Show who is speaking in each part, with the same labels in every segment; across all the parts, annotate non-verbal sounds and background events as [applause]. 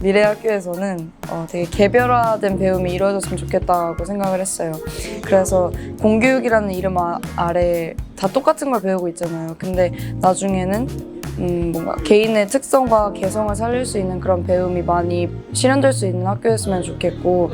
Speaker 1: 미래 학교에서는 어, 되게 개별화된 배움이 이루어졌으면 좋겠다고 생각을 했어요. 그래서 공교육이라는 이름 아, 아래 다 똑같은 걸 배우고 있잖아요. 근데 나중에는 음, 뭔가 개인의 특성과 개성을 살릴 수 있는 그런 배움이 많이 실현될 수 있는 학교였으면 좋겠고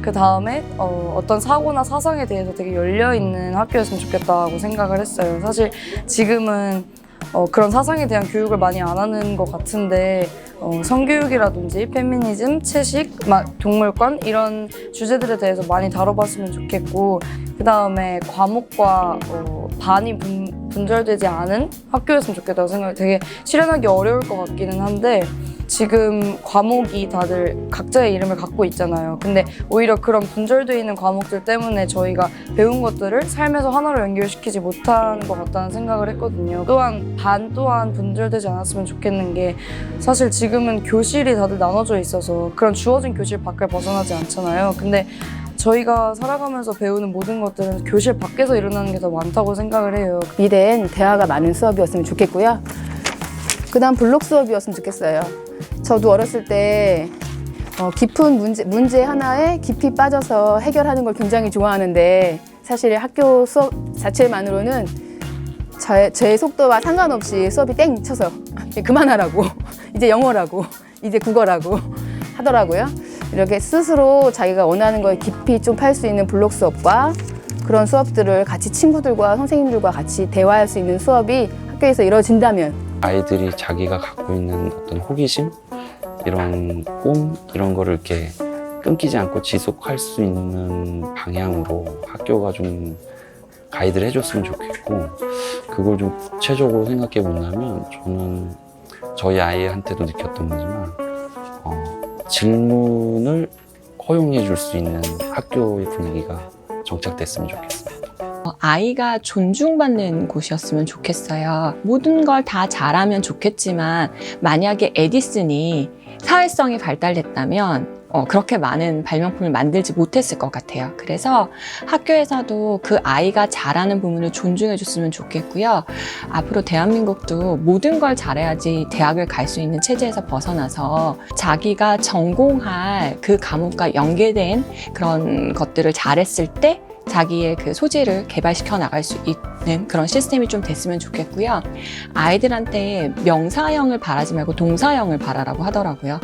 Speaker 1: 그 다음에 어, 어떤 사고나 사상에 대해서 되게 열려 있는 학교였으면 좋겠다고 생각을 했어요. 사실 지금은 어, 그런 사상에 대한 교육을 많이 안 하는 것 같은데 어, 성교육이라든지 페미니즘, 채식, 막 동물권 이런 주제들에 대해서 많이 다뤄봤으면 좋겠고 그 다음에 과목과 어, 반이 분, 분절되지 않은 학교였으면 좋겠다고 생각이 되게 실현하기 어려울 것 같기는 한데 지금 과목이 다들 각자의 이름을 갖고 있잖아요. 근데 오히려 그런 분절되어 있는 과목들 때문에 저희가 배운 것들을 삶에서 하나로 연결시키지 못한 것 같다는 생각을 했거든요. 또한 반 또한 분절되지 않았으면 좋겠는 게 사실 지금은 교실이 다들 나눠져 있어서 그런 주어진 교실 밖을 벗어나지 않잖아요. 근데 저희가 살아가면서 배우는 모든 것들은 교실 밖에서 일어나는 게 더 많다고 생각을 해요.
Speaker 2: 미래엔 대화가 많은 수업이었으면 좋겠고요. 그 다음 블록 수업이었으면 좋겠어요. 저도 어렸을 때 어, 깊은 문제, 문제 하나에 깊이 빠져서 해결하는 걸 굉장히 좋아하는데 사실 학교 수업 자체만으로는 제, 제 속도와 상관없이 수업이 땡 쳐서 [laughs] 그만하라고 [laughs] 이제 영어라고 이제 국어라고 하더라고요. 이렇게 스스로 자기가 원하는 걸 깊이 좀 팔 수 있는 블록 수업과 그런 수업들을 같이 친구들과 선생님들과 같이 대화할 수 있는 수업이 학교에서 이루어진다면
Speaker 3: 아이들이 자기가 갖고 있는 어떤 호기심? 이런 꿈? 이런 거를 이렇게 끊기지 않고 지속할 수 있는 방향으로 학교가 좀 가이드를 해줬으면 좋겠고 그걸 좀 구체적으로 생각해 본다면 저는 저희 아이한테도 느꼈던 거지만 어, 질문을 허용해 줄 수 있는 학교의 분위기가 정착됐으면 좋겠습니다.
Speaker 4: 어, 아이가 존중받는 곳이었으면 좋겠어요. 모든 걸 다 잘하면 좋겠지만 만약에 에디슨이 사회성이 발달됐다면 어, 그렇게 많은 발명품을 만들지 못했을 것 같아요. 그래서 학교에서도 그 아이가 잘하는 부분을 존중해 줬으면 좋겠고요. 앞으로 대한민국도 모든 걸 잘해야지 대학을 갈 수 있는 체제에서 벗어나서 자기가 전공할 그 과목과 연계된 그런 것들을 잘했을 때 자기의 그 소질을 개발시켜 나갈 수 있는 그런 시스템이 좀 됐으면 좋겠고요. 아이들한테 명사형을 바라지 말고 동사형을 바라라고 하더라고요.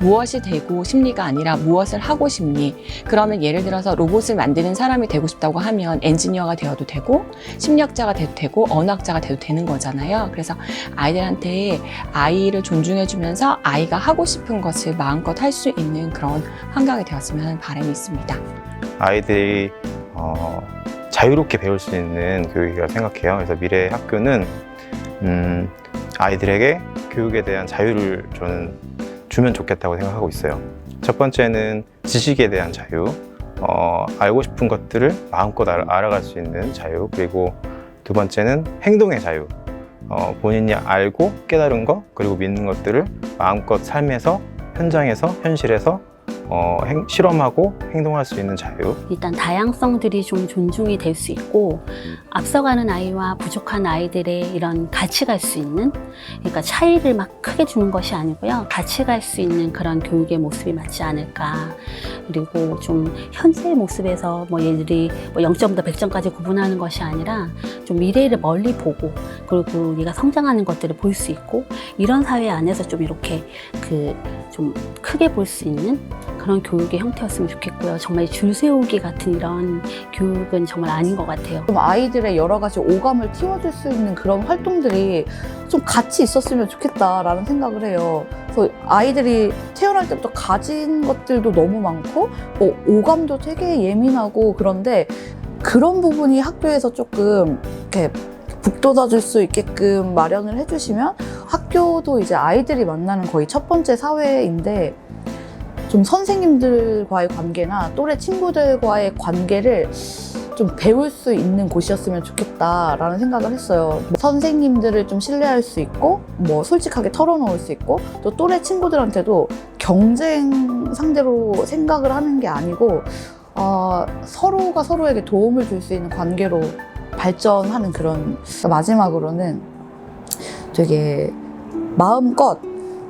Speaker 4: 무엇이 되고 싶니가 아니라 무엇을 하고 싶니? 그러면 예를 들어서 로봇을 만드는 사람이 되고 싶다고 하면 엔지니어가 되어도 되고 심리학자가 돼도 되고 언어학자가 돼도 되는 거잖아요. 그래서 아이들한테 아이를 존중해 주면서 아이가 하고 싶은 것을 마음껏 할 수 있는 그런 환경이 되었으면 하는 바람이 있습니다.
Speaker 5: 아이들이 어, 자유롭게 배울 수 있는 교육이라고 생각해요. 그래서 미래 학교는 음, 아이들에게 교육에 대한 자유를 저는 주면 좋겠다고 생각하고 있어요. 첫 번째는 지식에 대한 자유, 어, 알고 싶은 것들을 마음껏 알아, 알아갈 수 있는 자유, 그리고 두 번째는 행동의 자유. 어, 본인이 알고 깨달은 것, 그리고 믿는 것들을 마음껏 삶에서, 현장에서, 현실에서 어, 행- 실험하고 행동할 수 있는 자유.
Speaker 6: 일단 다양성들이 좀 존중이 될 수 있고 앞서가는 아이와 부족한 아이들의 이런 같이 갈 수 있는 그러니까 차이를 막 크게 주는 것이 아니고요 같이 갈 수 있는 그런 교육의 모습이 맞지 않을까 그리고 좀 현재의 모습에서 뭐 얘들이 뭐 0점부터 100점까지 구분하는 것이 아니라 좀 미래를 멀리 보고 그리고 얘가 성장하는 것들을 볼 수 있고 이런 사회 안에서 좀 이렇게 그 좀 크게 볼 수 있는 그런 교육의 형태였으면 좋겠고요. 정말 줄 세우기 같은 이런 교육은 정말 아닌 것 같아요.
Speaker 7: 좀 아이들의 여러 가지 오감을 키워줄 수 있는 그런 활동들이 좀 같이 있었으면 좋겠다라는 생각을 해요. 그래서 아이들이 태어날 때부터 가진 것들도 너무 많고, 뭐 오감도 되게 예민하고 그런데 그런 부분이 학교에서 조금 이렇게 북돋아줄 수 있게끔 마련을 해주시면 학교도 이제 아이들이 만나는 거의 첫 번째 사회인데 좀 선생님들과의 관계나 또래 친구들과의 관계를 좀 배울 수 있는 곳이었으면 좋겠다라는 생각을 했어요. 뭐 선생님들을 좀 신뢰할 수 있고, 뭐 솔직하게 털어놓을 수 있고, 또 또래 친구들한테도 경쟁 상대로 생각을 하는 게 아니고, 어, 서로가 서로에게 도움을 줄 수 있는 관계로 발전하는 그런 마지막으로는 되게 마음껏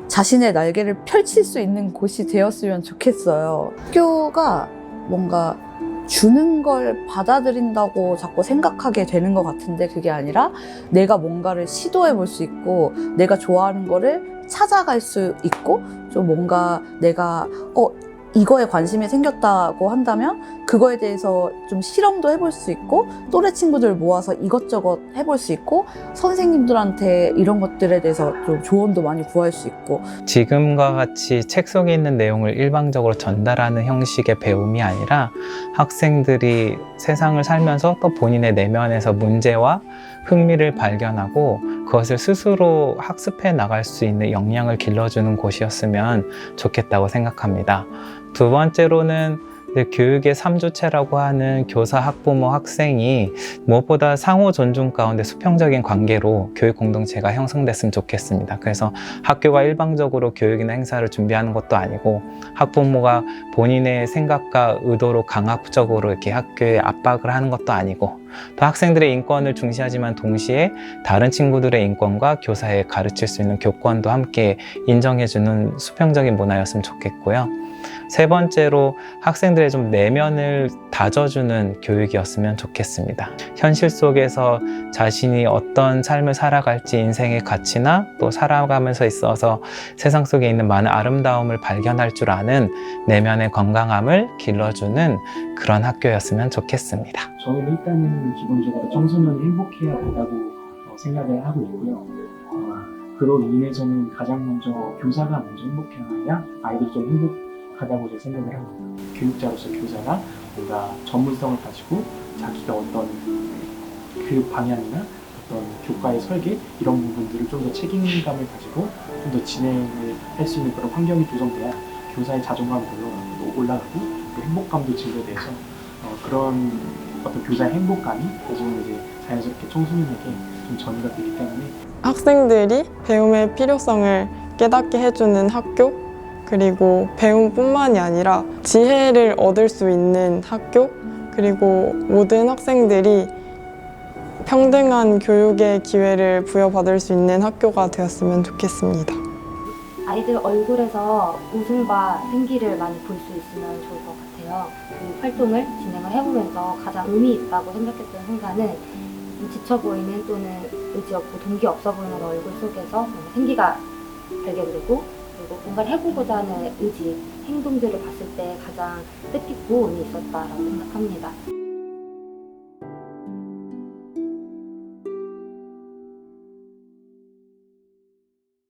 Speaker 7: 자신의 날개를 펼칠 수 있는 곳이 되었으면 좋겠어요. 학교가 뭔가 주는 걸 받아들인다고 자꾸 생각하게 되는 것 같은데 그게 아니라 내가 뭔가를 시도해 볼 수 있고 내가 좋아하는 거를 찾아갈 수 있고 좀 뭔가 내가 어 이거에 관심이 생겼다고 한다면 그거에 대해서 좀 실험도 해볼 수 있고 또래 친구들 모아서 이것저것 해볼 수 있고 선생님들한테 이런 것들에 대해서 좀 조언도 많이 구할 수 있고.
Speaker 8: 지금과 같이 책 속에 있는 내용을 일방적으로 전달하는 형식의 배움이 아니라 학생들이 세상을 살면서 또 본인의 내면에서 문제와 흥미를 발견하고 그것을 스스로 학습해 나갈 수 있는 역량을 길러주는 곳이었으면 좋겠다고 생각합니다. 두 번째로는 교육의 삼주체라고 하는 교사, 학부모, 학생이 무엇보다 상호 존중 가운데 수평적인 관계로 교육 공동체가 형성됐으면 좋겠습니다. 그래서 학교가 일방적으로 교육이나 행사를 준비하는 것도 아니고 학부모가 본인의 생각과 의도로 강압적으로 이렇게 학교에 압박을 하는 것도 아니고 또 학생들의 인권을 중시하지만 동시에 다른 친구들의 인권과 교사에 가르칠 수 있는 교권도 함께 인정해주는 수평적인 문화였으면 좋겠고요. 세 번째로 학생들의 좀 내면을 다져주는 교육이었으면 좋겠습니다. 현실 속에서 자신이 어떤 삶을 살아갈지 인생의 가치나 또 살아가면서 있어서 세상 속에 있는 많은 아름다움을 발견할 줄 아는 내면의 건강함을 길러주는 그런 학교였으면 좋겠습니다.
Speaker 9: 저는 일단은 기본적으로 청소년이 행복해야 된다고 어, 생각을 하고 있고요. 어, 그로 인해서는 가장 먼저 교사가 먼저 행복해야 아이들이 좀 행복 하다고 제 생각을 합니다. 교육자로서 교사가 뭔가 전문성을 가지고 자기가 어떤 교육 방향이나 어떤 교과의 설계 이런 부분들을 좀 더 책임감을 가지고 좀 더 진행을 할 수 있는 그런 환경이 조성돼야 교사의 자존감이 올라가고, 행복감도 증대돼서 어, 그런 어떤 교사의 행복감이 나중에 이제 자연스럽게 청소년에게 좀 전이가 되기 때문에
Speaker 10: 학생들이 배움의 필요성을 깨닫게 해주는 학교, 그리고 배움뿐만이 아니라 지혜를 얻을 수 있는 학교, 그리고 모든 학생들이 평등한 교육의 기회를 부여받을 수 있는 학교가 되었으면 좋겠습니다.
Speaker 11: 아이들 얼굴에서 웃음과 생기를 많이 볼 수 있으면 좋을 것 같아요. 그 활동을 진행을 해보면서 가장 의미 있다고 생각했던 순간은 이 지쳐 보이는 또는 의지 없고 동기 없어 보이는 얼굴 속에서 생기가 발견되고 그리고 뭔가를 해보고자 하는 의지, 행동들을 봤을 때 가장 뜻깊고 의미 있었다라고 생각합니다.